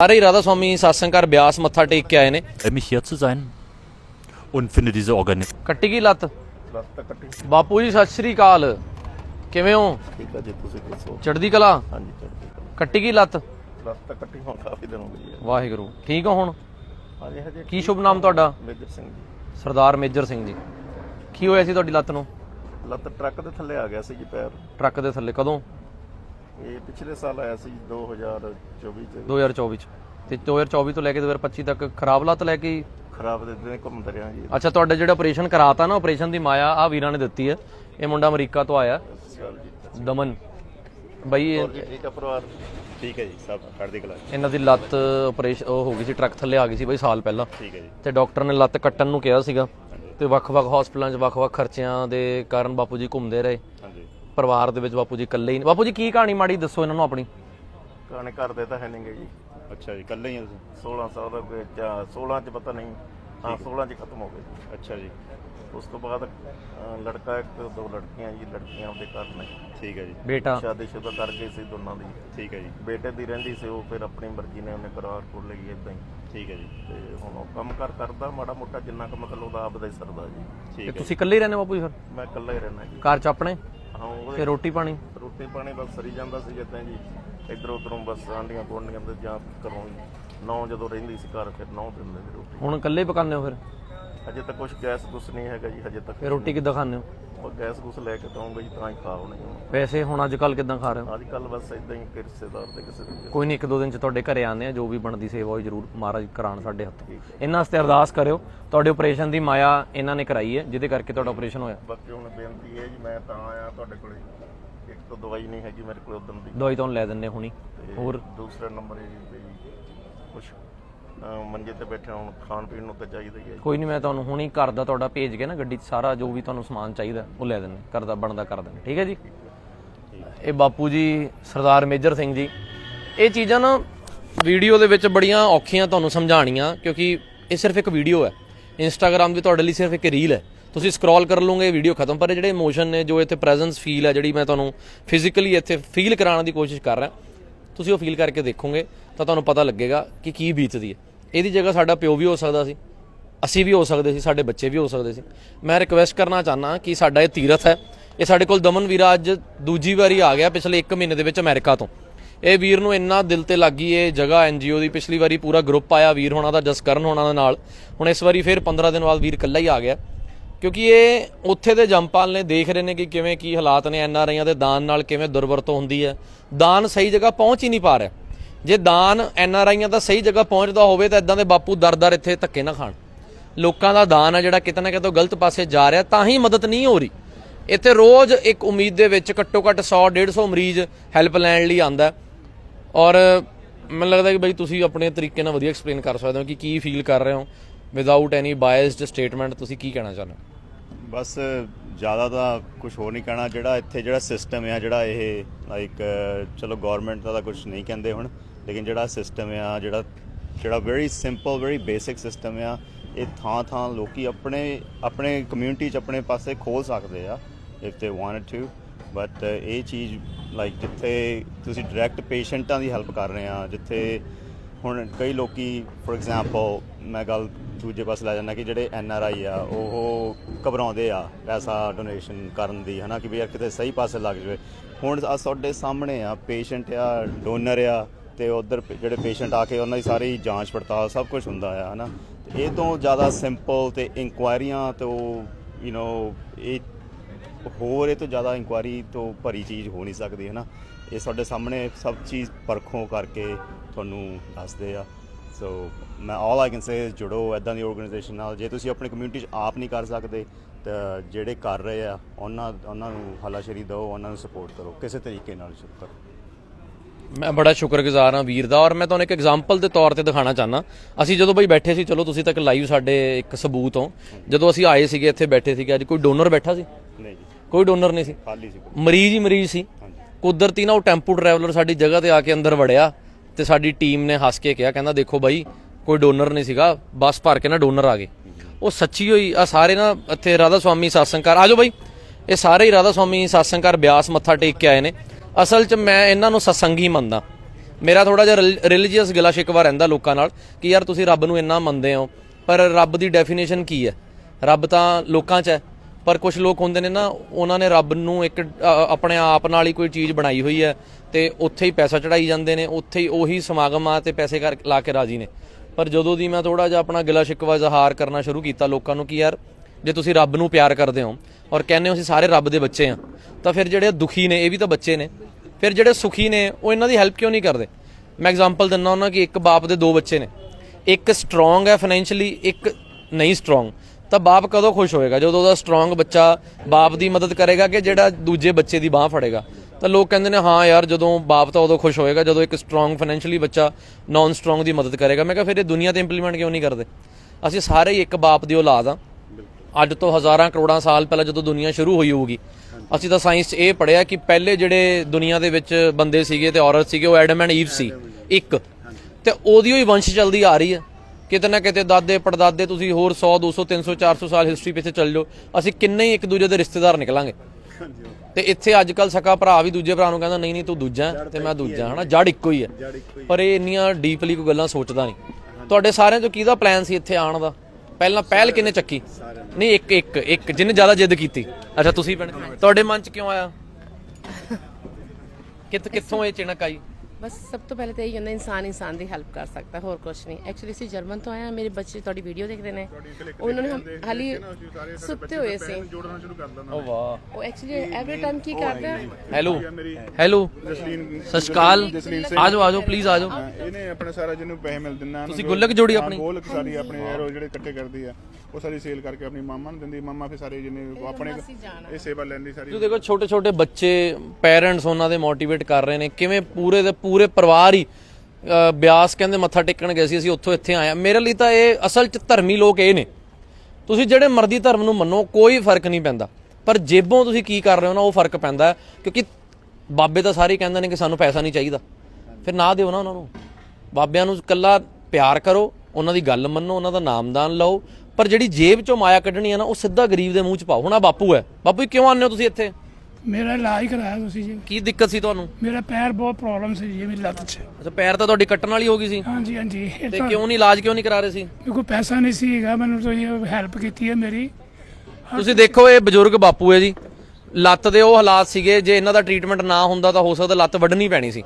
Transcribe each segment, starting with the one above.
ਸਾਰੇ ਰਾਧਾ ਸਵਾਮੀ ਸਾਸੰਗ ਘਰ ਬਿਆਸ ਮੱਥਾ ਟੇਕ ਕੇ ਆਏ ਨੇ। Mich hier zu sein und finde diese Organisation. ਕੱਟੀ ਕੀ ਲੱਤ? ਲੱਤ ਤਾਂ ਕੱਟੀ ਬਾਪੂ ਜੀ ਸਤਿ ਸ੍ਰੀ ਅਕਾਲ। ਕਿਵੇਂ ਹੋ? ਠੀਕ ਆ ਜੀ ਤੁਸੀਂ ਦੱਸੋ? ਚੜ੍ਹਦੀ ਕਲਾ? ਹਾਂਜੀ ਚੜ੍ਹਦੀ ਕਲਾ। ਕੱਟੀ ਕੀ ਲੱਤ? ਲੱਤ ਤਾਂ ਕੱਟੀ ਹੁਣ ਕਾਫੀ ਦਿਨ ਹੋ ਗਈ ਹੈ ਵਾਹਿਗੁਰੂ। ਠੀਕ ਹੋ ਹੁਣ? ਹਾਂਜੀ ਹਜੇ। ਕੀ ਸ਼ੁਭ ਨਾਮ ਤੁਹਾਡਾ? ਮੇਜਰ ਸਿੰਘ ਜੀ। ਸਰਦਾਰ ਮੇਜਰ ਸਿੰਘ ਜੀ। ਕੀ ਹੋਇਆ ਸੀ ਤੁਹਾਡੀ ਲੱਤ ਨੂੰ? ਲੱਤ ਟਰੱਕ ਦੇ ਥੱਲੇ ਆ ਗਿਆ ਸੀ ਜੀ ਪੈਰ। ਟਰੱਕ ਦੇ ਥੱਲੇ। ਕਦੋਂ? ਇਹ ਪਿਛਲੇ ਸਾਲ ਆਇਆ ਸੀ 2024 ਚ। 2024 ਚ। ਤੇ 2024 ਤੋਂ ਲੈ ਕੇ 2025 ਤੱਕ ਖਰਾਬ ਲੱਤ ਲੈ ਕੇ ਖਰਾਬ ਦੇ ਦਿਨ ਘੁੰਮਦਾ ਰਿਹਾ ਜੀ। ਅੱਛਾ ਤੁਹਾਡਾ ਜਿਹੜਾ ਆਪਰੇਸ਼ਨ ਕਰਾਤਾ ਨਾ ਆਪਰੇਸ਼ਨ ਦੀ ਮਾਇਆ ਆ ਵੀਰਾਂ ਨੇ ਦਿੱਤੀ ਹੈ। ਇਹ ਮੁੰਡਾ ਅਮਰੀਕਾ ਤੋਂ ਆਇਆ। ਦਮਨ। ਬਈ ਇਹ- ਹੋਰ ਜੀ ਠੀਕ ਆ ਪਰਿਵਾਰ? ਠੀਕ ਹੈ ਜੀ ਸਭ ਚੜ੍ਹਦੀ ਕਲਾ ਇਹਨਾਂ ਦੀ ਲੱਤ ਆਪਰੇਸ਼ਨ ਉਹ ਹੋ ਗਈ ਸੀ ਟਰੱਕ ਥੱਲੇ ਆ ਗਈ ਸੀ ਬਈ ਸਾਲ ਪਹਿਲਾਂ। ਠੀਕ ਹੈ ਜੀ। ਤੇ ਡਾਕਟਰ ਨੇ ਲੱਤ ਕੱਟਣ ਨੂੰ ਕਿਹਾ ਸੀਗਾ। ਤੇ ਵੱਖ-ਵੱਖ ਹਸਪਤਾਲਾਂ 'ਚ ਵੱਖ-ਵੱਖ ਖਰਚਿਆਂ ਦੇ ਕਾਰਨ ਬਾਪੂ ਜੀ ਘੁੰਮਦੇ ਰਹੇ। ਹਾਂਜੀ। ਪਰਿਵਾਰ ਦੇ ਵਿੱਚ ਬਾਪੂ ਜੀ ਇਕੱਲੇ ਹੀ ਨੇ। ਬਾਪੂ ਜੀ ਕੀ ਕਹਾਣੀ ਮਾੜੀ ਦੱਸੋ ਇਹਨਾਂ ਨੂੰ ਆਪਣੀ? ਕਾਣੇ ਕਰਦੇ ਤਾਂ ਹੈ ਨਹੀਂਗੇ ਜੀ। ਅੱਛਾ ਜੀ ਕੱਲੇ ਹੀ ਆ ਤੁਸੀਂ? 16 ਸਾਲ ਦਾ ਕੋਈ ਜਾਂ 16 ਚ ਪਤਾ ਨਹੀਂ। ਹਾਂ 16 ਚ ਖਤਮ ਹੋ ਗਏ ਜੀ। ਅੱਛਾ ਜੀ। ਉਸ ਤੋਂ ਬਾਅਦ ਲੜਕਾ ਇੱਕ ਦੋ ਲੜਕੀਆਂ ਜੀ ਲੜਕੀਆਂ ਆਪਦੇ ਘਰ ਨੇ। ਠੀਕ ਹੈ ਜੀ। ਬੇਟਾ? ਸ਼ਾਦੀशुदा ਕਰ ਗਏ ਸੀ ਦੋਨਾਂ ਦੀ। ਠੀਕ ਹੈ ਜੀ। ਬੇਟੇ ਦੀ ਰਹਿੰਦੀ ਸੀ ਉਹ ਫਿਰ ਆਪਣੀ ਮਰਜ਼ੀ ਨੇ ਉਹਨੇ ਕਰਾਰ ਕਰ ਲਈ ਇਦਾਂ ਹੀ। ਠੀਕ ਹੈ ਜੀ। ਤੇ ਹੁਣ ਉਹ ਕੰਮ ਕਰ ਕਰਦਾ ਮਾੜਾ ਮੋਟਾ ਜਿੰਨਾ ਕੁ ਮਤਲਬ ਉਹਦਾ ਆਪਦਾ ਹੀ ਸਰਦਾ ਜੀ। ਤੇ ਠੀਕ ਹੈ ਤੁਸੀਂ ਇਕੱਲੇ ਹੀ ਰਹਿੰਦੇ ਬਾਪੂ ਜੀ ਫਿਰ? ਮੈਂ ਇਕੱਲਾ ਹੀ ਰਹਿਣਾ ਜੀ। ਘਰ 'ਚ ਆਪਣੇ? ਹਾਂ ਉਹ ਤੇ ਰੋਟੀ ਪਾਣੀ? ਰੋਟੀ ਪਾਣੀ ਬਸ ਸਰੀ ਜਾਂਦਾ ਸੀ ਜਿੱਦਾਂ ਜੀ ਇੱਧਰ ਉੱਧਰੋਂ ਬਸ ਆਂਡੀਆਂ ਗੁਆਂਢੀਆਂ ਦੇ ਜਾਂ ਘਰੋਂ ਨੌ ਜਦੋਂ ਰਹਿੰਦੀ ਸੀ ਘਰ ਫਿਰ ਨੌ ਦਿੰਦੇ ਸੀ ਰੋਟੀ। ਹੁਣ ਇਕੱਲੇ ਪਕਾਉਂਦੇ ਹੋ ਫਿਰ? ਹਜੇ ਤੱਕ ਕੁਝ ਗੈਸ ਗੁੱਸ ਨਹੀਂ ਹੈਗਾ ਜੀ ਹਜੇ ਤੱਕ ਫਿਰ ਰੋਟੀ ਕਿੱਦਾਂ ਖਾਂਦੇ ਹੋ? ਉਹ ਗੈਸ ਗੁੱਸ ਲੈ ਕੇ ਦਊਂਗਾ ਜੀ ਤਾਂ ਹੀ ਖਾ ਹੋਣੀ ਵੈਸੇ ਹੁਣ ਅੱਜ ਕੱਲ ਕਿੱਦਾਂ ਖਾ ਰਹੇ ਹੋ? ਅੱਜ ਕੱਲ ਬਸ ਇਦਾਂ ਹੀ ਕਿ ਰਿਸ਼ਤੇਦਾਰ ਦੇ ਕਿਸੇ ਦੇ ਕੋਈ ਨਹੀਂ ਇੱਕ ਦੋ ਦਿਨ 'ਚ ਤੁਹਾਡੇ ਘਰੇ ਆਉਂਦੇ ਆ ਜੋ ਵੀ ਬਣਦੀ ਸੇਵਾ ਉਹ ਜ਼ਰੂਰ ਮਹਾਰਾਜ ਕਰਾਣ ਸਾਡੇ ਹੱਥ। ਇਹਨਾਂ ਵਾਸਤੇ ਅਰਦਾਸ ਕਰਿਓ ਤੁਹਾਡੇ ਆਪਰੇਸ਼ਨ ਦੀ ਮਾਇਆ ਇਹਨਾਂ ਨੇ ਕਰਾਈ ਹੈ ਜਿਹਦੇ ਕਰਕੇ ਤੁਹਾਡਾ ਆਪਰੇਸ਼ਨ ਹੋਇਆ। ਬਾਕੀ ਹੁਣ ਬੇਨਤੀ ਹੈ ਜੀ ਮੈਂ ਤਾਂ ਆਇਆ ਤੁਹਾਡੇ ਕੋਲੇ ਇੱਕ ਤਾਂ ਦਵਾਈ ਨਹੀਂ ਹੈਗੀ ਮੇਰੇ ਕੋਲ ਉਦੋਂ ਦੀ। ਦਵਾਈ ਤੁਹਾਨੂੰ ਲੈ ਦਿੰਨੇ ਹੁਣੀ। ਹੋਰ? ਦੂਸਰਾ ਨੰਬਰ ਇਹ ਜੀ ਅਹ ਮੰਜੇ ਤੇ ਬੈਠੇ ਹੁਣ, ਖਾਣ ਪੀਣ ਨੂੰ ਤਾਂ ਚਾਹੀਦਾ ਹੀ ਹੈ ਜੀ। ਕੋਈ ਨਹੀਂ, ਮੈਂ ਤੁਹਾਨੂੰ ਹੁਣੀ ਘਰ ਦਾ ਤੁਹਾਡਾ ਭੇਜ ਕੇ ਨਾ ਗੱਡੀ 'ਚ ਸਾਰਾ ਜੋ ਵੀ ਤੁਹਾਨੂੰ ਸਮਾਨ ਚਾਹੀਦਾ, ਉਹ ਲੈ ਦਿੰਨੇ ਘਰ ਦਾ ਬਣਦਾ ਕਰ ਦਿੰਨੇ ਠੀਕ ਹੈ ਜੀ? ਇਹ ਬਾਪੂ ਜੀ, ਸਰਦਾਰ ਮੇਜਰ ਸਿੰਘ ਜੀ। ਇਹ ਚੀਜ਼ਾਂ ਨਾ ਵੀਡੀਓ ਦੇ ਵਿੱਚ ਬੜੀਆਂ ਔਖੀਆਂ ਤੁਹਾਨੂੰ ਸਮਝਾਣੀਆਂ ਕਿਉਂਕਿ ਇਹ ਸਿਰਫ ਇੱਕ ਵੀਡੀਓ ਹੈ। ਇੰਸਟਾਗ੍ਰam ਵੀ ਤੁਹਾਡੇ ਲਈ ਸਿਰਫ ਇੱਕ ਰੀਲ ਹੈ। ਤੁਸੀਂ ਸਕਰੋਲ ਕਰ ਲਓਗੇ ਵੀਡੀਓ ਖਤਮ। ਪਰ ਇਹ ਜਿਹੜੇ ਇਮੋਸ਼ਨ ਨੇ, ਜੋ ਇੱਥੇ ਪ੍ਰੈਜ਼ੈਂਸ ਫੀਲ ਹੈ, ਜਿਹੜੀ ਮੈਂ ਤੁਹਾਨੂੰ ਫਿਜ਼ੀਕਲੀ ਇੱਥੇ ਫੀਲ ਕਰਾਉਣ ਦੀ ਕੋਸ਼ਿਸ਼ ਕਰ ਰਿਹਾ, ਤੁਸੀਂ ਉਹ ਫੀਲ ਕਰਕੇ ਦੇਖੋਗੇ, ਤਾਂ ਤੁਹਾਨੂੰ ਪਤਾ ਲੱਗੇਗਾ ਕਿ ਕੀ ਬੀਤਦੀ ਹੈ। ਇਹਦੀ ਜਗ੍ਹਾ ਸਾਡਾ ਪਿਓ ਵੀ ਹੋ ਸਕਦਾ ਸੀ, ਅਸੀਂ ਵੀ ਹੋ ਸਕਦੇ ਸੀ, ਸਾਡੇ ਬੱਚੇ ਵੀ ਹੋ ਸਕਦੇ ਸੀ। ਮੈਂ ਰਿਕਵੈਸਟ ਕਰਨਾ ਚਾਹਨਾ ਕਿ ਸਾਡਾ ਇਹ ਤੀਰਥ ਹੈ, ਇਹ ਸਾਡੇ ਕੋਲ ਦਮਨ ਵੀਰਾ ਅੱਜ ਦੂਜੀ ਵਾਰੀ ਆ ਗਿਆ ਪਿਛਲੇ 1 ਮਹੀਨੇ ਦੇ ਵਿੱਚ ਅਮਰੀਕਾ ਤੋਂ। ਇਹ ਵੀਰ ਨੂੰ ਇੰਨਾ ਦਿਲ ਤੇ ਲੱਗੀ ਇਹ ਜਗ੍ਹਾ ਐਨਜੀਓ ਦੀ, ਪਿਛਲੀ ਵਾਰੀ ਪੂਰਾ ਗਰੁੱਪ ਆਇਆ ਵੀਰ ਹੋਣਾ ਦਾ ਜਸਕਰਨ ਹੋਣਾ ਦੇ ਨਾਲ। ਹੁਣ ਇਸ ਵਾਰੀ ਫਿਰ 15 ਦਿਨ ਬਾਅਦ ਵੀਰ ਇਕੱਲਾ ਹੀ ਆ ਗਿਆ। ਕਿਉਂਕਿ ਇਹ ਉੱਥੇ ਦੇ ਜੰਪਾਲ ਨੇ ਦੇਖ ਰਹੇ ਨੇ ਕਿ ਕਿਵੇਂ ਕੀ ਹਾਲਾਤ ਨੇ, ਐਨ ਆਰ ਆਈਆਂ ਦੇ ਦਾਨ ਨਾਲ ਕਿਵੇਂ ਦੁਰਵਰਤੋਂ ਹੁੰਦੀ ਹੈ। ਦਾਨ ਸਹੀ ਜਗ੍ਹਾ ਪਹੁੰਚ ਹੀ ਨਹੀਂ ਪਾ ਰਿਹਾ। ਜੇ ਦਾਨ ਐਨ ਆਰ ਆਈਆਂ ਦਾ ਸਹੀ ਜਗ੍ਹਾ ਪਹੁੰਚਦਾ ਹੋਵੇ ਤਾਂ ਇਦਾਂ ਦੇ ਬਾਪੂ ਦਰ-ਦਰ ਇੱਥੇ ਧੱਕੇ ਨਾ ਖਾਣ। ਲੋਕਾਂ ਦਾ ਦਾਨ ਹੈ ਜਿਹੜਾ ਕਿਤੇ ਨਾ ਕਿਤੇ ਗਲਤ ਪਾਸੇ ਜਾ ਰਿਹਾ, ਤਾਂ ਹੀ ਮਦਦ ਨਹੀਂ ਹੋ ਰਹੀ। ਇੱਥੇ ਰੋਜ਼ ਇੱਕ ਉਮੀਦ ਦੇ ਵਿੱਚ ਘੱਟੋ ਘੱਟ 100 150 ਮਰੀਜ਼ ਹੈਲਪ ਲੈਣ ਲਈ ਆਂਦਾ ਔਰ ਮੈਨੂੰ ਲੱਗਦਾ ਕਿ ਬਈ ਤੁਸੀਂ ਆਪਣੇ ਤਰੀਕੇ ਨਾਲ ਵਧੀਆ ਐਕਸਪਲੇਨ ਕਰ ਸਕਦੇ ਹੋ ਕਿ ਕੀ ਫੀਲ ਕਰ ਰਹੇ ਹੋ। ਵਿਦਆਊਟ ਐਨੀ ਬਾਇਸਡ ਸਟੇਟਮੈਂਟ ਤੁਸੀਂ ਕੀ ਕਹਿਣਾ ਚਾਹੁੰਦੇ ਹੋ? ਬਸ ਜ਼ਿਆਦਾ ਤਾਂ ਕੁਝ ਹੋਰ ਨਹੀਂ ਕਹਿਣਾ, ਜਿਹੜਾ ਇੱਥੇ ਜਿਹੜਾ ਸਿਸਟਮ ਆ, ਜਿਹੜਾ ਇਹ ਲਾਈਕ ਚਲੋ ਗਵਰਨਮੈਂਟ ਦਾ ਤਾਂ ਕੁਝ ਨਹੀਂ ਕਹਿੰਦੇ ਹੁਣ, ਲੇਕਿਨ ਜਿਹੜਾ ਸਿਸਟਮ ਆ, ਜਿਹੜਾ ਜਿਹੜਾ very simple very basic system ਆ, ਇਹ ਥਾਂ ਥਾਂ ਲੋਕੀ ਆਪਣੇ ਆਪਣੇ ਕਮਿਊਨਿਟੀ ਚ ਆਪਣੇ ਪਾਸੇ ਖੋਲ ਸਕਦੇ ਆ if they wanted to but ਇਹ ਚੀਜ਼ ਲਾਈਕ ਜਿੱਥੇ ਤੁਸੀਂ ਡਾਇਰੈਕਟ ਪੇਸ਼ੈਂਟਾਂ ਦੀ ਹੈਲਪ ਕਰ ਰਹੇ ਆ, ਜਿੱਥੇ ਹੁਣ ਕਈ ਲੋਕੀ ਫੋਰ ਐਗਜ਼ਾਮਪਲ ਮੈਂ ਗੱਲ ਦੂਜੇ ਪਾਸੇ ਲੈ ਜਾਂਦਾ ਕਿ ਜਿਹੜੇ ਐਨ ਆਰ ਆਈ ਆ, ਉਹ ਘਬਰਾਉਂਦੇ ਆ ਪੈਸਾ ਡੋਨੇਸ਼ਨ ਕਰਨ ਦੀ, ਹਨਾ, ਕਿ ਵੀ ਯਾਰ ਕਿਤੇ ਸਹੀ ਪਾਸੇ ਲੱਗ ਜਾਵੇ। ਹੁਣ ਆ ਤੁਹਾਡੇ ਸਾਹਮਣੇ ਆ ਪੇਸ਼ੈਂਟ ਆ ਡੋਨਰ ਆ, ਤੇ ਉਧਰ ਜਿਹੜੇ ਪੇਸ਼ੈਂਟ ਆ ਕੇ ਉਹਨਾਂ ਦੀ ਸਾਰੀ ਜਾਂਚ ਪੜਤਾਲ ਸਭ ਕੁਝ ਹੁੰਦਾ ਆ, ਹਨਾ। ਤੇ ਇਹ ਤੋਂ ਜ਼ਿਆਦਾ ਸਿੰਪਲ ਤੇ ਇਨਕੁਆਇਰੀਆਂ ਤੋਂ ਯੂ نو ਇਹ ਹੋਰ ਇਹ ਤੋਂ ਜ਼ਿਆਦਾ ਇਨਕੁਆਇਰੀ ਤੋਂ ਭਰੀ ਚੀਜ਼ ਹੋ ਨਹੀਂ ਸਕਦੀ ਹੈ ਨਾ ਇਹ ਸਾਡੇ ਸਾਹਮਣੇ ਸਭ ਚੀਜ਼ ਪਰਖੋਂ ਕਰਕੇ ਤੁਹਾਨੂੰ ਦੱਸਦੇ ਆ ਸੋ ਮੈਂ ਆਲ ਆਈ ਕੈਨ ਸੇ ਜੁੜੋ ਐਦਾਂ ਦੀ ਆਰਗੇਨਾਈਜੇਸ਼ਨ ਨਾਲ। ਜੇ ਤੁਸੀਂ ਆਪਣੀ ਕਮਿਊਨਿਟੀ 'ਚ ਆਪ ਨਹੀਂ ਕਰ ਸਕਦੇ ਤਾਂ ਜਿਹੜੇ ਕਰ ਰਹੇ ਆ ਉਹਨਾਂ ਉਹਨਾਂ ਨੂੰ ਹਲਾਸ਼ੇਰੀ ਦਿਓ ਉਹਨਾਂ ਨੂੰ ਸਪੋਰਟ ਕਰੋ ਕਿਸੇ ਤਰੀਕੇ ਨਾਲ ਕਰੋ। ਮੈਂ ਬੜਾ ਸ਼ੁਕਰਗੁਜ਼ਾਰ ਹਾਂ ਵੀਰ ਦਾ ਔਰ ਮੈਂ ਤੁਹਾਨੂੰ ਇੱਕ ਐਗਜ਼ਾਮਪਲ ਦੇ ਤੌਰ ਤੇ ਦਿਖਾਣਾ ਚਾਹਨਾ ਅਸੀਂ ਜਦੋਂ ਬਈ ਬੈਠੇ ਸੀ ਚਲੋ ਤੁਸੀਂ ਤੱਕ ਲਾਈਵ ਸਾਡੇ ਇੱਕ ਸਬੂਤ ਹੋ। ਜਦੋਂ ਅਸੀਂ ਆਏ ਸੀਗੇ ਇੱਥੇ ਬੈਠੇ ਸੀਗੇ ਅੱਜ ਕੋਈ ਡੋਨਰ ਬੈਠਾ ਸੀ? ਨਹੀਂ ਜੀ। ਕੋਈ ਡੋਨਰ ਨਹੀਂ ਸੀ? ਖਾਲੀ ਸੀ ਮਰੀਜ਼ ਹੀ ਮਰੀਜ਼ ਸੀ। ਕੁਦਰਤੀ ਨਾ ਉਹ ਟੈਂਪੂ ਟਰੈਵਲਰ ਸਾਡੀ ਜਗ੍ਹਾ ਤੇ ਆ ਕੇ ਅੰਦਰ ਵੜਿਆ ਤੇ ਸਾਡੀ ਟੀਮ ਨੇ ਹੱਸ ਕੇ ਕਿਹਾ ਕਹਿੰਦਾ ਦੇਖੋ ਬਾਈ ਕੋਈ ਡੋਨਰ ਨਹੀਂ ਸੀਗਾ, ਬੱਸ ਭਰ ਕੇ ਨਾ ਡੋਨਰ ਆ ਗਏ। ਉਹ ਸੱਚੀ ਹੋਈ ਆ ਸਾਰੇ ਨਾ ਇੱਥੇ ਰਾਧਾ ਸਵਾਮੀ ਸਾਸੰਗ ਘਰ ਆਜੋ ਬਾਈ। ਇਹ ਸਾਰੇ ਹੀ ਰਾਧਾ ਸਵਾਮੀ ਸਾਸੰਗ ਬਿਆਸ ਮੱਥਾ ਟੇਕ ਕੇ ਆਏ ਨੇ। ਅਸਲ 'ਚ ਮੈਂ ਇਹਨਾਂ ਨੂੰ ਸਤਸੰਗੀ ਮੰਨਦਾ। ਮੇਰਾ ਥੋੜਾ ਜਿਹਾ ਰਿਲੀਜੀਅਸ ਗਿਲਾ ਸ਼ਿਕਵਾ ਰਹਿੰਦਾ ਲੋਕਾਂ ਨਾਲ ਕਿ ਯਾਰ ਤੁਸੀਂ ਰੱਬ ਨੂੰ ਇੰਨਾ ਮੰਨਦੇ ਹੋ, ਪਰ ਰੱਬ ਦੀ ਡੈਫੀਨੇਸ਼ਨ ਕੀ ਹੈ? ਰੱਬ ਤਾਂ ਲੋਕਾਂ 'ਚ ਹੈ, ਪਰ ਕੁਝ ਲੋਕ ਹੁੰਦੇ ਨੇ ਨਾ, ਉਹਨਾਂ ਨੇ ਰੱਬ ਨੂੰ ਇੱਕ ਆਪਣੇ ਆਪ ਨਾਲ ਹੀ ਕੋਈ ਚੀਜ਼ ਬਣਾਈ ਹੋਈ ਹੈ ਤੇ ਉੱਥੇ ਹੀ ਪੈਸਾ ਚੜਾਈ ਜਾਂਦੇ ਨੇ, ਉੱਥੇ ਹੀ ਉਹੀ ਸਮਾਗਮਾਂ ਤੇ ਪੈਸੇ ਕਰ, ਲਾ ਕੇ ਰਾਜੀ ਨੇ। ਪਰ ਜਦੋਂ ਦੀ ਮੈਂ ਥੋੜਾ ਜਿਹਾ ਆਪਣਾ ਗਿਲਾ ਸ਼ਿਕਵਾ ਜ਼ਾਹਰ ਕਰਨਾ ਸ਼ੁਰੂ ਕੀਤਾ ਲੋਕਾਂ ਨੂੰ ਕਿ ਯਾਰ, ਜੇ ਤੁਸੀਂ ਰੱਬ ਨੂੰ ਪਿਆਰ ਕਰਦੇ ਹੋ ਔਰ ਕਹਿੰਦੇ ਹੋ ਅਸੀਂ ਸਾਰੇ ਰੱਬ ਦੇ ਬੱਚੇ ਆ ਤਾਂ ਫਿਰ ਜਿਹੜੇ ਦੁਖੀ ਨੇ, ਇਹ ਵੀ ਤਾਂ ਬੱਚੇ ਨੇ। ਫਿਰ ਜਿਹੜੇ ਸੁਖੀ ਨੇ, ਉਹ ਇਹਨਾਂ ਦੀ ਹੈਲਪ ਕਿਉਂ ਨਹੀਂ ਕਰਦੇ? ਮੈਂ ਐਗਜ਼ਾਮਪਲ ਦਿੰਦਾ ਉਹਨਾਂ ਕਿ ਇੱਕ ਬਾਪ ਦੇ ਦੋ ਬੱਚੇ ਨੇ। ਇੱਕ ਸਟਰੋਂਗ ਹੈ ਫਾਈਨੈਂਸ਼ੀਅਲੀ ਇੱਕ ਨਹੀਂ ਸਟਰੋਂਗ ਤਾਂ ਬਾਪ ਕਦੋਂ ਖੁਸ਼ ਹੋਏਗਾ? ਜਦੋਂ ਉਹਦਾ ਸਟਰੋਂਗ ਬੱਚਾ ਬਾਪ ਦੀ ਮਦਦ ਕਰੇਗਾ ਕਿ ਜਿਹੜਾ ਦੂਜੇ ਬੱਚੇ ਦੀ ਬਾਹ ਫੜੇਗਾ? ਤਾਂ ਲੋਕ ਕਹਿੰਦੇ ਨੇ ਹਾਂ ਯਾਰ ਜਦੋਂ ਬਾਪ ਤਾਂ ਉਦੋਂ ਖੁਸ਼ ਹੋਏਗਾ ਜਦੋਂ ਇੱਕ ਸਟਰੋਂਗ ਫਾਈਨੈਂਸ਼ੀਅਲੀ ਬੱਚਾ ਨਾਨ ਸਟਰੋਂਗ ਦੀ ਮਦਦ ਕਰੇਗਾ। ਮੈਂ ਕਿਹਾ ਫਿਰ ਇਹ ਦੁਨੀਆ ਤੇ ਇੰਪਲੀਮੈਂਟ ਕਿਉਂ ਨਹੀਂ ਕਰਦੇ? ਅਸੀਂ ਸਾਰੇ ਹੀ ਇੱਕ ਬਾਪ ਦੀ ਔਲਾਦ ਆ ਅੱਜ ਤੋਂ ਹਜ਼ਾਰਾਂ ਕਰੋੜਾਂ ਸਾਲ ਪਹਿਲਾਂ ਜਦੋਂ ਦੁਨੀਆ ਸ਼ੁਰੂ ਹੋਈ ਹੋਊਗੀ ਅਸੀਂ ਤਾਂ ਸਾਇੰਸ 'ਚ ਇਹ ਪੜਿਆ ਕਿ ਪਹਿਲੇ ਜਿਹੜੇ ਦੁਨੀਆ ਦੇ ਵਿੱਚ ਬੰਦੇ ਸੀਗੇ ਤੇ ਔਰਤ ਸੀਗੇ ਉਹ ਐਡਮ ਐਂਡ ਈਵ ਸੀ ਇੱਕ। ਤੇ ਉਹਦੀ ਹੀ ਵੰਸ਼ ਚੱਲਦੀ ਆ ਰਹੀ ਹੈ। ਕਿਤੇ ਨਾ ਕਿਤੇ ਦਾਦੇ ਪੜਦਾਦੇ ਤੁਸੀਂ ਹੋਰ 100 200 300 400 ਸਾਲ ਹਿਸਟਰੀ ਪਿੱਛੇ ਚੱਲ ਜਾਓ ਅਸੀਂ ਕਿੰਨੇ ਹੀ ਇੱਕ ਦੂਜੇ ਦੇ ਰਿਸ਼ਤੇਦਾਰ ਨਿਕਲਾਂਗੇ। ਤੇ ਇੱਥੇ ਅੱਜ ਕੱਲ ਸਕਾ ਭਰਾ ਵੀ ਦੂਜੇ ਭਰਾ ਨੂੰ ਕਹਿੰਦਾ ਨਹੀਂ ਨਹੀਂ ਤੂੰ ਦੂਜਾ ਤੇ ਮੈਂ ਦੂਜਾ ਹਨਾ ਜੜ ਇੱਕੋ ਹੀ ਹੈ। ਪਰ ਇਹ ਇੰਨੀਆਂ ਡੀਪਲੀ ਕੋਈ ਗੱਲਾਂ ਸੋਚਦਾ ਨਹੀਂ। ਤੁਹਾਡੇ ਸਾਰਿਆਂ ਚੋਂ ਕਿਹਦਾ ਪਲਾਨ ਸੀ ਇੱਥੇ ਆਉਣ ਦਾ? ਪਹਿਲਾਂ ਪਹਿਲ ਕਿਨੇ ਚੱਕੀ? ਨਹੀਂ ਇੱਕ ਇੱਕ ਇੱਕ ਜਿਹਨੇ ਜ਼ਿਆਦਾ ਜਿੱਦ ਕੀਤੀ। ਅੱਛਾ ਤੁਸੀਂ ਤੁਹਾਡੇ ਮਨ ਚ ਕਿਉਂ ਆਇਆ? ਕਿੱਥੋਂ ਇਹ ਚਿਣਕ ਆਈ? ਬਸ ਸਭ ਤੋਂ ਪਹਿਲੇ ਤਾਂ ਇਹ ਹੁੰਦਾ ਇਨਸਾਨ ਇਨਸਾਨ ਦੀ ਹੈਲਪ ਕਰ ਸਕਦਾ ਹੋਰ ਕੁਝ ਨਹੀਂ। ਐਕਚੁਅਲੀ ਅਸੀਂ ਜਰਮਨ ਤੋਂ ਆਏ ਮੇਰੇ ਬੱਚੇ ਤੁਹਾਡੀ ਵੀਡੀਓ ਦੇਖਦੇ ਨੇ। ਉਹਨਾਂ ਨੇ ਹਾਲੀ ਸੁੱਤੇ ਹੋਏ ਸੀ। ਓ ਵਾਹ। ਉਹ ਐਕਚੁਅਲੀ ਐਵਰੀ ਟਾਈਮ ਕੀ ਕਰਦਾ ਹੈਲੋ ਹੈਲੋ ਸਤਿ ਸ਼੍ਰੀ ਅਕਾਲ ਆਜੋ ਆਜੋ ਪਲੀਜ਼ ਆਜੋ। ਇਹਨੇ ਆਪਣਾ ਸਾਰਾ ਜਿਹਨੂੰ ਪੈਸੇ ਮਿਲ ਦਿੰਦਾ ਤੁਸੀਂ ਗੁੱਲਕ ਜੋੜੀ ਆਪਣੀ। ਗੋਲਕ ਸਾਰੀ ਆਪਣੇ ਯਾਰ ਉਹ ਜਿਹੜੇ ਇਕੱਠੇ ਕਰਦੀ ਆ ਉਹ ਸਾਰੀ ਸੇਲ ਕਰਕੇ ਆਪਣੀ ਮਾਮਾ ਨੂੰ ਦਿੰਦੀ ਮਾਮਾ ਫਿਰ ਸਾਰੇ ਜਿਹਨੇ ਉਹ ਆਪਣੇ ਇਹ ਸੇਵਾ ਲੈਂਦੀ ਸਾਰੀ। ਤੁਸੀਂ ਦੇਖੋ ਛੋਟੇ ਛੋਟੇ ਬੱਚੇ ਪੈਰੈਂਟਸ ਉਹਨਾਂ ਦੇ ਮੋਟੀਵੇਟ ਕਰ ਰਹੇ ਨੇ ਕਿਵੇਂ ਪੂਰੇ ਦੇ ਪੂਰੇ ਪਰਿਵਾਰ ਹੀ ਬਿਆਸ ਕਹਿੰਦੇ ਮੱਥਾ ਟੇਕਣ ਗਏ ਸੀ, ਅਸੀਂ ਉੱਥੋਂ ਇੱਥੇ ਆਏ ਹਾਂ। ਮੇਰੇ ਲਈ ਤਾਂ ਇਹ ਅਸਲ ਚ ਧਰਮੀ ਲੋਕ ਇਹ ਨੇ। ਤੁਸੀਂ ਜਿਹੜੇ ਮਰਜ਼ੀ ਧਰਮ ਨੂੰ ਮੰਨੋ, ਕੋਈ ਫ਼ਰਕ ਨਹੀਂ ਪੈਂਦਾ। ਪਰ ਜੇਬੋਂ ਤੁਸੀਂ ਕੀ ਕਰ ਰਹੇ ਹੋ ਨਾ, ਉਹ ਫ਼ਰਕ ਪੈਂਦਾ ਕਿਉਂਕਿ ਬਾਬੇ ਤਾਂ ਸਾਰੇ ਕਹਿੰਦੇ ਨੇ ਕਿ ਸਾਨੂੰ ਪੈਸਾ ਨਹੀਂ ਚਾਹੀਦਾ। ਫਿਰ ਨਾ ਦਿਓ ਨਾ ਉਹਨਾਂ ਨੂੰ। ਬਾਬਿਆਂ ਨੂੰ ਇਕੱਲਾ ਪਿਆਰ ਕਰੋ, ਉਹਨਾਂ ਦੀ ਗੱਲ ਮੰਨੋ, ਉਹਨਾਂ ਦਾ ਨਾਮਦਾਨ ਲਓ। ਪਰ ਜਿਹੜੀ ਜੇਬ ਚੋਂ ਮਾਇਆ ਕੱਢਣੀ ਹੈ ਨਾ, ਉਹ ਸਿੱਧਾ ਗਰੀਬ ਦੇ ਮੂੰਹ 'ਚ ਪਾਓ। ਹੁਣ ਆ ਬਾਪੂ ਹੈ। ਬਾਪੂ ਜੀ ਕਿਉਂ ਆਉਂਦੇ ਹੋ ਤੁਸੀਂ ਇੱਥੇ? ਮੇਰਾ ਇਲਾਜ ਕਰਾਇਆ ਤੁਸੀਂ ਜੀ। ਕੀ ਦਿੱਕਤ ਸੀ ਤੁਹਾਨੂੰ? ਮੇਰਾ ਪੈਰ ਬਹੁਤ ਪ੍ਰੋਬਲਮ ਸੀ ਜੀ ਮੇਰੀ ਲੱਤ 'ਚ। ਅੱਛਾ ਪੈਰ ਤਾਂ ਤੁਹਾਡੀ ਕੱਟਣ ਵਾਲੀ ਹੋ ਗਈ ਸੀ? ਹਾਂਜੀ ਹਾਂਜੀ ਇਹ ਤੇ ਤਾਂ ਕਿਉਂ ਨਹੀਂ ਇਲਾਜ ਕਿਉਂ ਨਹੀਂ ਕਰਾ ਰਹੇ ਸੀ? ਕੋਲ ਪੈਸਾ ਨਹੀਂ ਸੀ ਹੈਗਾ ਮੈਨੂੰ ਤੁਸੀਂ ਹੈਲਪ ਕੀਤੀ ਹੈ ਮੇਰੀ। ਤੁਸੀਂ ਦੇਖੋ ਇਹ ਬਜ਼ੁਰਗ ਬਾਪੂ ਹੈ ਜੀ। ਲੱਤ ਦੇ ਉਹ ਹਾਲਾਤ ਸੀਗੇ ਜੇ ਇਹਨਾਂ ਦਾ ਟ੍ਰੀਟਮੈਂਟ ਨਾ ਹੁੰਦਾ ਤਾਂ ਹੋ ਸਕਦਾ ਲੱਤ ਵੱਢਣੀ ਪੈਣੀ ਸੀ।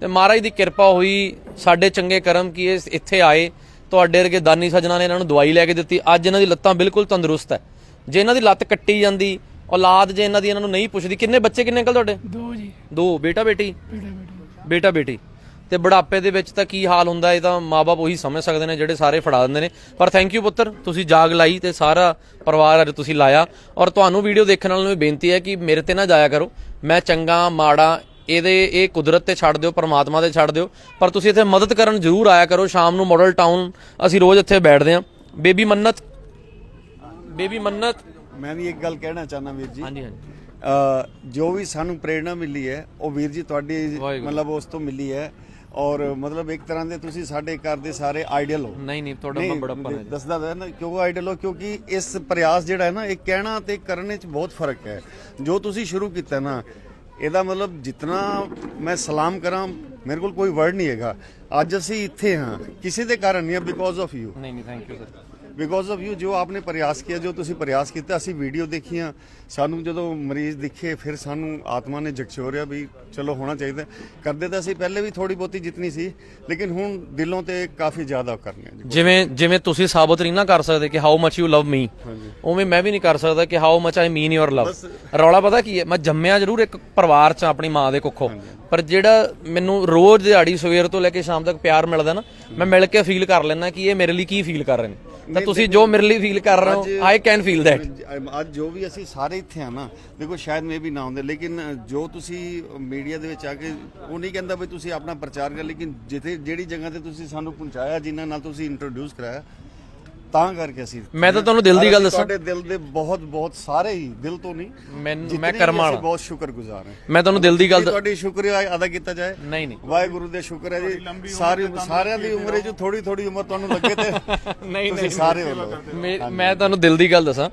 ਤੇ ਮਹਾਰਾਜ ਦੀ ਕਿਰਪਾ ਹੋਈ ਸਾਡੇ ਚੰਗੇ ਕਰਮ ਕੀ ਇਹ ਇੱਥੇ ਆਏ। ਤੁਹਾਡੇ ਵਰਗੇ ਦਾਨੀ ਸੱਜਣਾ ਨੇ ਇਹਨਾਂ ਨੂੰ ਦਵਾਈ ਲੈ ਕੇ ਦਿੱਤੀ। ਅੱਜ ਇਹਨਾਂ ਦੀ ਲੱਤਾਂ ਬਿਲਕੁਲ ਤੰਦਰੁਸਤ ਹੈ। ਜੇ ਇਹਨਾਂ ਦੀ ਲੱਤ ਕੱਟੀ ਜਾਂਦੀ ਔਲਾਦ ਜੇ ਇਹਨਾਂ ਦੀ ਇਹਨਾਂ ਨੂੰ ਨਹੀਂ ਪੁੱਛਦੀ ਕਿੰਨੇ ਬੱਚੇ ਕਿੰਨੇ ਅੰਕਲ ਤੁਹਾਡੇ? ਦੋ ਜੀ। ਦੋ ਬੇਟਾ ਬੇਟੀ? ਬੇਟਾ ਬੇਟਾ। ਬੇਟਾ ਬੇਟੀ। ਤੇ ਬੁਢਾਪੇ ਦੇ ਵਿੱਚ ਤਾਂ ਕੀ ਹਾਲ ਹੁੰਦਾ ਇਹ ਤਾਂ ਮਾਪੇ ਉਹੀ ਸਮਝ ਸਕਦੇ ਨੇ ਜਿਹੜੇ ਸਾਰੇ ਫੜਾ ਦਿੰਦੇ ਨੇ। ਪਰ ਥੈਂਕ ਯੂ ਪੁੱਤਰ ਤੁਸੀਂ ਜਾਗ ਲਾਈ ਤੇ ਸਾਰਾ ਪਰਿਵਾਰ ਅੱਜ ਤੁਸੀਂ ਲਾਇਆ। ਔਰ ਤੁਹਾਨੂੰ ਵੀਡੀਓ ਦੇਖਣ ਵਾਲਿਆਂ ਨੂੰ ਬੇਨਤੀ ਹੈ ਕਿ ਮੇਰੇ ਤੇ ਨਾ ਜਾਇਆ ਕਰੋ। ਮੈਂ ਚੰਗਾ ਮਾੜਾ ਇਹਦੇ ਇਹ ਕੁਦਰਤ ਤੇ ਛੱਡ ਦਿਓ ਪਰਮਾਤਮਾ ਤੇ ਛੱਡ ਦਿਓ। ਪਰ ਤੁਸੀਂ ਇੱਥੇ ਮਦਦ ਕਰਨ ਜ਼ਰੂਰ ਆਇਆ ਕਰੋ। ਸ਼ਾਮ ਨੂੰ ਮਾਡਲ ਟਾਊਨ ਅਸੀਂ ਰੋਜ਼ ਇੱਥੇ ਬੈਠਦੇ ਹਾਂ। Baby Mannat baby Mannat. ਮੈਂ ਵੀ ਇੱਕ ਗੱਲ ਕਹਿਣਾ ਚਾਹਨਾ ਵੀਰ ਜੀ। ਹਾਂਜੀ ਹਾਂਜੀ। ਅ, ਜੋ ਵੀ ਸਾਨੂੰ ਪ੍ਰੇਰਣਾ ਮਿਲੀ ਹੈ ਉਹ ਵੀਰ ਜੀ ਤੁਹਾਡੀ। ਮਤਲਬ ਉਸ ਤੋਂ ਮਿਲੀ ਹੈ। ਔਰ ਮਤਲਬ ਇੱਕ ਤਰ੍ਹਾਂ ਦੇ ਤੁਸੀਂ ਸਾਡੇ ਘਰ ਦੇ ਸਾਰੇ ਆਈਡੀਅਲ ਹੋ। ਨਹੀਂ ਨਹੀਂ ਤੁਹਾਡਾ ਨਹੀਂ, ਬੜਾਪਨ ਹੈ ਜੀ ਦੱਸਦਾ ਹੈ ਨਾ ਕਿਉਂ ਆਈਡੀਅਲ ਹੋ? ਕਿਉਂਕਿ ਇਸ ਪ੍ਰਯਾਸ ਜਿਹੜਾ ਹੈ ਨਾ ਇਹ ਕਹਿਣਾ ਤੇ ਕਰਨੇ 'ਚ ਬਹੁਤ ਫ਼ਰਕ ਹੈ। ਜੋ ਤੁਸੀਂ ਸ਼ੁਰੂ ਕੀਤਾ ਨਾ ਇਹਦਾ ਮਤਲਬ ਜਿੰਨਾ ਮੈਂ ਸਲਾਮ ਕਰਾਂ ਮੇਰੇ ਕੋਲ ਕੋਈ ਵਰਡ ਨਹੀਂ ਹੈਗਾ। ਅੱਜ ਅਸੀਂ ਇੱਥੇ ਹਾਂ ਕਿਸੇ ਦੇ ਕਾਰਨ ਨਹੀਂ ਬਿਕੋਜ਼ ਆਫ ਯੂ ਨਹੀਂ ਨਹੀਂ thank you sir because of you ਜੋ ਆਪਨੇ ਪ੍ਰਯਾਸ ਕੀਤਾ ਜੋ ਤੁਸੀਂ ਪ੍ਰਯਾਸ ਕੀਤਾ ਅਸੀਂ ਵੀਡੀਓ ਦੇਖੀਆਂ। ਸਾਨੂੰ ਜਦੋਂ ਮਰੀਜ਼ ਦਿਖੇ ਫਿਰ ਸਾਨੂੰ ਆਤਮਾ ਨੇ ਜਗਚੋਰਿਆ ਵੀ ਚਲੋ ਹੋਣਾ ਚਾਹੀਦਾ। ਕਰਦੇ ਤਾਂ ਅਸੀਂ ਪਹਿਲੇ ਵੀ ਥੋੜੀ ਬਹੁਤੀ ਜਿਤਨੀ ਸੀ ਲੇਕਿਨ ਹੁਣ ਦਿਲੋਂ ਤੇ ਕਾਫੀ ਜ਼ਿਆਦਾ ਕਰਨੇ ਜਿਵੇਂ ਜਿਵੇਂ ਤੁਸੀਂ ਸਾਬਤ ਨਹੀਂ ਨਾ ਕਰ ਸਕਦੇ ਕਿ how much you love me ਉਵੇਂ ਮੈਂ ਵੀ ਨਹੀਂ ਕਰ ਸਕਦਾ ਕਿ how much I mean your love ਰੌਲਾ ਪਤਾ ਕੀ ਹੈ? ਮੈਂ ਜੰਮਿਆ ਜ਼ਰੂਰ ਇੱਕ ਪਰਿਵਾਰ ਚ ਆਪਣੀ ਮਾਂ ਦੇ ਕੁੱਖੋਂ। ਪਰ ਜਿਹੜਾ ਮੈਨੂੰ ਰੋਜ਼ ਦਿਹਾੜੀ ਸਵੇਰ ਤੋਂ ਲੈ ਕੇ ਸ਼ਾਮ ਤੱਕ ਪਿਆਰ ਮਿਲਦਾ ਨਾ ਮੈਂ ਮਿਲ ਕੇ ਫੀਲ ਕਰ ਲੈਣਾ ਕਿ ਇਹ ਮੇਰੇ ਲਈ ਕੀ ਫੀਲ ਕਰ ਰਹੇ ਨੇ। ਤਾਂ ਤੁਸੀਂ ਜੋ ਮੇਰੇ ਲਈ ਫੀਲ ਕਰ ਰਹੇ ਹੋ ਆਈ ਕੈਨ ਫੀਲ ਦੈਟ ਅੱਜ ਜੋ ਵੀ ਅਸੀਂ ਸਾਰੇ ਇੱਥੇ ਆ ਨਾ ਦੇਖੋ ਸ਼ਾਇਦ ਮੇ ਵੀ ਨਾ ਹੁੰਦੇ ਲੇਕਿਨ ਜੋ ਤੁਸੀਂ ਮੀਡੀਆ ਦੇ ਵਿੱਚ ਆ ਕੇ ਉਹ ਨਹੀਂ ਕਹਿੰਦਾ ਵੀ ਤੁਸੀਂ ਆਪਣਾ ਪ੍ਰਚਾਰ ਕਰ ਲੇਕਿਨ ਜਿੱਥੇ ਜਿਹੜੀ ਜਗ੍ਹਾ ਤੇ ਤੁਸੀਂ ਸਾਨੂੰ ਪਹੁੰਚਾਇਆ ਜਿਨ੍ਹਾਂ ਨਾਲ ਤੁਸੀਂ ਇੰਟਰੋਡਿਊਸ ਕਰਾਇਆ ਤਾਂ ਕਰਕੇ ਅਸੀਂ ਮੈਂ ਤਾਂ ਤੁਹਾਨੂੰ ਦਿਲ ਦੀ ਗੱਲ ਦੱਸਾਂ। ਤੁਹਾਡੇ ਦਿਲ ਦੇ ਬਹੁਤ ਬਹੁਤ ਸਾਰੇ ਹੀ ਦਿਲ ਤੋਂ ਨਹੀਂ। ਮੈਂ ਜਿਤਨੇ ਮੈਂ ਕਰਮਾਂ ਵਾਲਾ। ਬਹੁਤ ਸ਼ੁਕਰਗੁਜ਼ਾਰ ਹਾਂ। ਮੈਂ ਤੁਹਾਨੂੰ ਦਿਲ ਦੀ ਗੱਲ ਤੁਹਾਡੀ ਸ਼ੁਕਰੀਆ ਅਦਾ ਕੀਤਾ ਜਾਏ। ਨਹੀਂ ਨਹੀਂ। ਵਾਹਿਗੁਰੂ ਦੇ ਸ਼ੁਕਰ ਹੈ ਜੀ। ਸਾਰੀ ਸਾਰਿਆਂ ਦੀ ਉਮਰ ਜੋ। ਥੋੜੀ ਥੋੜੀ ਉਮਰ ਤੁਹਾਨੂੰ ਲੱਗੇ ਤੇ ਨਹੀਂ ਤੁਸੀਂ ਸਾਰੇ ਹੋ ਮੇ- ਤੁਹਾਨੂੰ ਦਿਲ ਦੀ ਗੱਲ ਦੱਸਾਂ।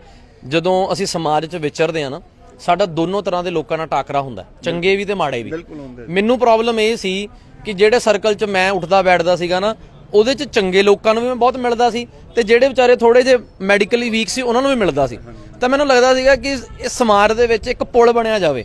ਜਦੋਂ ਅਸੀਂ ਸਮਾਜ 'ਚ ਵਿਚਰਦੇ ਆ ਨਾ ਸਾਡਾ ਦੋਨੋਂ ਤਰ੍ਹਾਂ ਦੇ ਲੋਕਾਂ ਨਾਲ ਟਾਕਰਾ ਹੁੰਦਾ ਚੰਗੇ ਵੀ ਤੇ ਮਾੜੇ ਵੀ। ਬਿਲਕੁਲ ਹੁੰਦੇ ਮੈਨੂੰ ਪ੍ਰੋਬਲਮ ਇਹ ਸੀ ਕਿ ਜਿਹੜੇ ਸਰਕਲ 'ਚ ਮੈਂ ਉੱਠਦਾ ਬੈਠਦਾ ਸੀਗਾ ਨਾ ਉਹਦੇ 'ਚ ਚੰਗੇ ਲੋਕਾਂ ਨੂੰ ਵੀ ਮੈਂ ਬਹੁਤ ਮਿਲਦਾ ਸੀ ਤੇ ਜਿਹੜੇ ਵਿਚਾਰੇ ਥੋੜੇ ਜਿਹੇ ਮੈਡੀਕਲੀ ਵੀਕ ਸੀ ਉਹਨਾਂ ਨੂੰ ਵੀ ਮਿਲਦਾ ਸੀ। ਤਾਂ ਮੈਨੂੰ ਲੱਗਦਾ ਸੀਗਾ ਕਿ ਇਸ ਸਮਾਜ ਦੇ ਵਿੱਚ ਇੱਕ ਪੁਲ ਬਣਿਆ ਜਾਵੇ।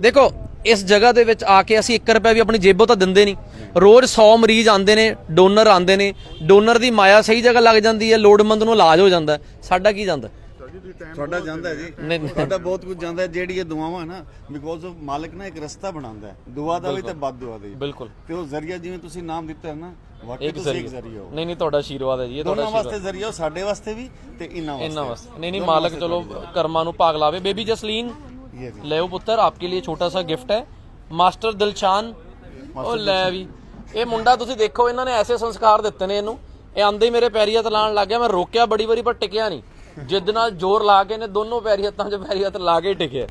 ਦੇਖੋ ਇਸ ਜਗ੍ਹਾ ਦੇ ਵਿੱਚ ਆ ਕੇ ਅਸੀਂ 1 ਰੁਪਿਆ ਵੀ ਆਪਣੀ ਜੇਬੋਂ ਤਾਂ ਦਿੰਦੇ ਨਹੀਂ। ਰੋਜ਼ 100 ਮਰੀਜ਼ ਆਉਂਦੇ ਨੇ ਡੋਨਰ ਆਉਂਦੇ ਨੇ। ਡੋਨਰ ਦੀ ਮਾਇਆ ਸਹੀ ਜਗ੍ਹਾ ਲੱਗ ਜਾਂਦੀ ਹੈ ਲੋੜਵੰਦ ਨੂੰ ਇਲਾਜ ਹੋ ਜਾਂਦਾ। ਸਾਡਾ ਕੀ ਜਾਂਦਾ? ਤੁਹਾਡਾ ਜਾਂਦਾ ਹੈ ਜੀ। ਤੁਹਾਡਾ ਬਹੁਤ ਕੁਝ ਜਾਂਦਾ ਹੈ। ਜਿਹੜੀ ਇਹ ਦੁਆਵਾਂ ਨਾ ਬਿਕੋਜ਼ ਆਫ ਮਾਲਕ ਨਾ ਇੱਕ ਰਸਤਾ ਬਣਾਉਂਦਾ ਹੈ। ਦੁਆ ਦਾ ਵੀ ਤੇ ਬਦ ਦੁਆ ਦਾ। ਬਿਲਕੁਲ। ਤੇ ਉਹ ਜ਼ਰੀਆ ਜਿਵੇਂ ਤੁਸੀਂ ਨਾਮ ਦਿੱਤਾ ਹੈ ਨਾ ਵਾਕਈ ਇੱਕ ਤੁਸੀਂ ਇੱਕ ਜ਼ਰੀਆ। ਹੋ। ਨਹੀਂ ਨਹੀਂ ਤੁਹਾਡਾ ਆਸ਼ੀਰਵਾਦ ਹੈ ਜੀ ਇਹ ਤੁਹਾਡਾ ਆਸ਼ੀਰਵਾਦ ਵਾਸਤੇ ਜ਼ਰੀਆ ਹੋ ਸਾਡੇ ਵਾਸਤੇ ਵੀ ਤੇ ਇਹਨਾਂ ਵਾਸਤੇ। ਇੰਨਾ ਵਾਸਤੇ। ਨਹੀਂ ਨਹੀਂ ਮਾਲਕ ਚਲੋ ਕਰਮਾਂ ਨੂੰ ਭਾਗ ਲਾਵੇ। ਬੇਬੀ ਜਸਲੀਨ ਇਹ ਵੀ। ਲੈ ਪੁੱਤਰ ਆਪਕੇ ਲਈ ਛੋਟਾ ਸਾ ਗਿਫਟ ਹੈ। ਮਾਸਟਰ ਦਿਲਸ਼ਾਨ ਉਹ ਲੈ ਵੀ। ਇਹ ਮੁੰਡਾ ਤੁਸੀਂ ਦੇਖੋ ਇਹਨਾਂ ਨੇ ਐਸੇ ਸੰਸਕਾਰ ਦਿੱਤੇ ਨੇ ਇਹਨੂੰ। ਇਹ ਆਂਦੇ ਹੀ ਮੇਰੇ ਪੈਰੀ ਹੱਥ ਲਾਣ ਲੱਗ ਗਿਆ ਮੈਂ ਰੋਕਿਆ ਬੜੀ ਵਾਰੀ ਪਰ ਟਿਕਿਆ ਨਹੀਂ। ਜਿੱਦ ਨਾਲ ਜ਼ੋਰ ਲਾ ਕੇ ਨੇ ਦੋਨੋਂ ਪੈਰੀ ਹੱਥਾਂ 'ਚ ਪੈਰੀ ਹੱਥ ਲਾ ਕੇ ਟਿਕਿਆ।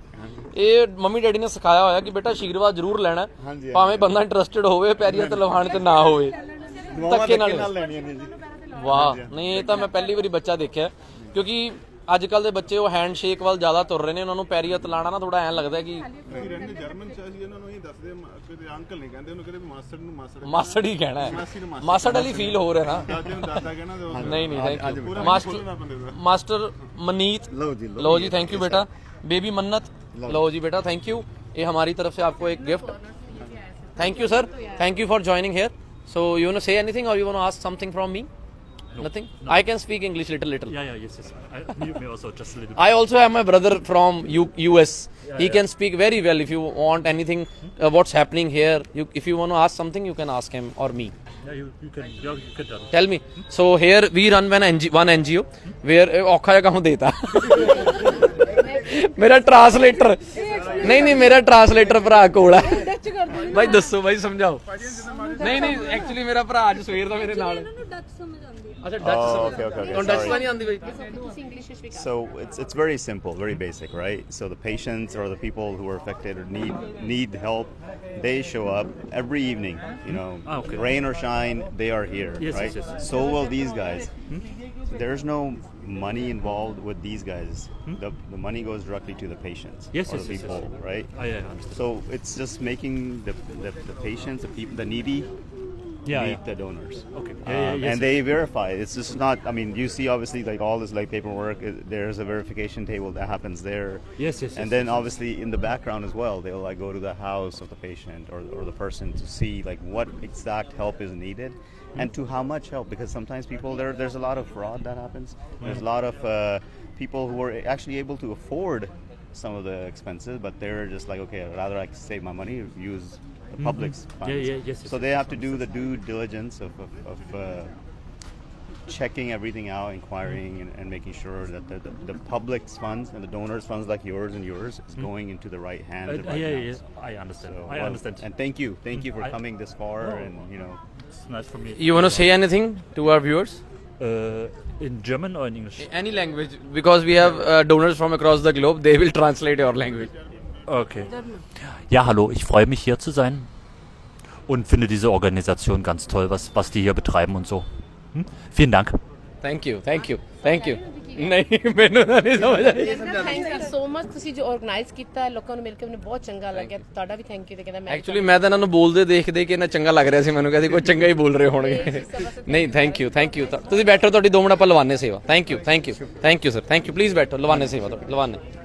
ਇਹ ਮੰਮੀ ਡੈਡੀ ਨੇ ਸਿਖਾਇਆ ਹੋਇਆ ਕਿ ਬੇਟਾ ਆਸ਼ੀਰਵਾਦ ਜ਼ਰੂਰ ਲੈਣਾ। ਭਾਵੇਂ ਬੰਦਾ ਇੰਟਰਸਟਿਡ ਹੋਵੇ ਪੈਰੀ ਹੱਥ ਲਵਾਉਣ 'ਚ ਨਾ ਹੋਵੇ। ਧੱਕੇ ਨਾਲ ਨਾਲ ਲੈਣੀਆਂ ਨੇ ਜੀ। ਵਾਹ ਨਹੀਂ ਇਹ ਤਾਂ ਮੈਂ ਪਹਿਲੀ ਵਾਰੀ ਬੱਚਾ ਦੇਖਿਆ। ਕਿਉਂਕਿ ਅੱਜ ਕੱਲ ਦੇ ਬੱਚੇ ਉਹ ਹੈਂਡ ਸ਼ੇਕ ਵੱਲ ਜ਼ਿਆਦਾ ਤੁਰ ਰਹੇ ਨੇ ਉਹਨਾਂ ਨੂੰ ਪੈਰੀ ਹੱਥ ਲਾਣਾ ਨਾ ਥੋੜਾ ਐਂ ਲੱਗਦਾ ਕਿ ਅਸੀਂ ਰਹਿੰਦੇ ਜਰਮਨ ਚ ਅਸੀਂ ਇਹਨਾਂ ਨੂੰ ਇਹ ਦੱਸਦੇ ਆ, ਮ- ਕਿਤੇ ਅੰਕਲ ਨਹੀਂ ਕਹਿੰਦੇ ਉਹਨੂੰ ਕਹਿੰਦੇ ਮਾਸਟਰ ਨੂੰ ਮਾਸਟਰ ਮਾਸੜ ਹੀ ਕਹਿਣਾ ਮਾਸੀ ਨੂੰ ਹੈ ਮਾਸੜ। ਮਾਸੜ ਵਾਲੀ ਫੀਲ ਹੋ ਰਿਹਾ ਨਾ ਦਾਦੇ ਨੂੰ ਦਾਦਾ ਕਹਿਣਾ ਤੇ ਉਹ ਨਹੀਂ ਨਹੀਂ ਥੈਂਕ ਯੂ ਪੂਰਾ ਮਾਸਟਰ ਖੋਲ੍ਹਣਾ ਬੰਦੇ ਦਾ। Master मनीत low ji, low. Low ji thank you बेटा बेबी मन्नत लो जी बेटा थैंक यू ये हमारी तरफ से आपको एक gift thank you sir thank you for joining here so you want to say anything or you want to ask something from me nothing i can speak english little little Yeah, yeah, yes, yes. I, me, me also, just a little I also have my brother from U- US. he can speak very well. If you want anything, uh, what's happening here, you, if you want to ask something, you can ask him or me. Yeah, you, you can, yeah, you can tell. Tell me. So here we run one, NG, one NGO where ਇਹ ਔਖਾ ਜਿਹਾ ਕੰਮ ਦੇਤਾ ਮੇਰਾ translator ਨਹੀਂ ਨਹੀਂ ਮੇਰਾ translator ਭਰਾ ਕੋਲ ਹੈ ਭਾਈ ਦੱਸੋ ਭਾਈ ਸਮਝਾਓ ਨਹੀਂ ਨਹੀਂ ਐਕਚੁਅਲੀ ਮੇਰਾ ਭਰਾ ਅੱਜ ਸਵੇਰ ਦਾ ਮੇਰੇ ਨਾਲ ਹੈ। ਅੱਛਾ ਡੱਚ Oh, ਸਮਝ okay, okay, okay. ਤੁਹਾਨੂੰ ਡੱਚ Sorry. ਤਾਂ ਨਹੀਂ ਆਉਂਦੀ ਭਾਈ So it's it's very simple, very basic, right? So the patients or the people who are affected or need need help, they show up every evening. You know, Ah, okay. rain or shine, they are here, Yes, right? yes, yes. So will these guys. There's no money involved with these guys. The the money goes directly to the patients Hmm? Yes, or yes, the yes, people, yes. right? Ah, yeah, I understand. So it's just making the, the, the patients, the people, the needy, yeah, meet yeah. the donors. Okay. Yeah, yeah, Um, yes, and they verify. It's just not. I mean, you see, obviously, like all this like paperwork. It, there's a verification table that happens there. Yes, yes, And yes, then yes, obviously in the background as well, they'll like go to the house of the patient or, or the person to see like what exact help is needed. Hmm. And to how much help? Because sometimes people there, there's a lot of fraud that happens. Hmm. There's a lot of uh, people who are actually able to afford some of the expenses, but they're just like, okay, rather I save my money, use the public's funds. Yeah, yeah, yes, yes, So yes, they yes, have to do the due diligence of, of, of uh, checking everything out, inquiring, and, and making sure that the, the, the public's funds and the donors' funds like yours and yours is going into the right hands. Uh, right yeah, yeah, yeah, I understand. So, I well, understand. And thank you, thank you for I- coming this far, No. and you know. It's nice for me. You want to say anything to our viewers? Uh, in German or in English? Any language, because we have uh, donors from across the globe, they will translate your language. Okay. Ja, hallo, ich freue mich hier zu sein und finde diese Organisation ganz toll, was, was die hier betreiben und so. Hm? Vielen Dank. Thank you, thank you, thank you. ਨਹੀਂ ਮੈਨੂੰ ਤਾਂ ਨਹੀਂ ਸਮਝ ਆਈ thank you so much ਤੁਸੀਂ ਜੋ organise ਕੀਤਾ ਹੈ ਲੋਕਾਂ ਨੂੰ ਮਿਲ ਕੇ ਮੈਨੂੰ ਬਹੁਤ ਚੰਗਾ ਲੱਗਿਆ ਤੁਹਾਡਾ ਵੀ ਥੈਂਕ ਯੂ ਤੇ ਕਹਿੰਦਾ ਮੈਂ ਐਕਚੁਅਲੀ ਮੈਂ ਤਾਂ ਇਹਨਾਂ ਨੂੰ ਬੋਲਦੇ ਦੇਖਦੇ ਕਿ ਇਹਨਾਂ ਚੰਗਾ ਲੱਗ ਰਿਹਾ ਸੀ ਮੈਨੂੰ ਕਹਿੰਦੇ ਕੋਈ ਚੰਗਾ ਹੀ ਬੋਲ ਰਹੇ ਹੋਣਗੇ ਨਹੀਂ ਥੈਂਕ ਯੂ ਥੈਂਕ ਯੂ ਤੁਸੀਂ ਬੈਠੋ ਤੁਹਾਡੀ 2 ਮਿੰਟ ਆਪਾਂ ਲਵਾਨੇ ਸੇਵਾ thank you thank you thank you sir thank you please ਬੈਠੋ ਲਵਾਨੇ ਸੇਵਾ ਤੁਹਾਡੀ ਲਵਾਨੇ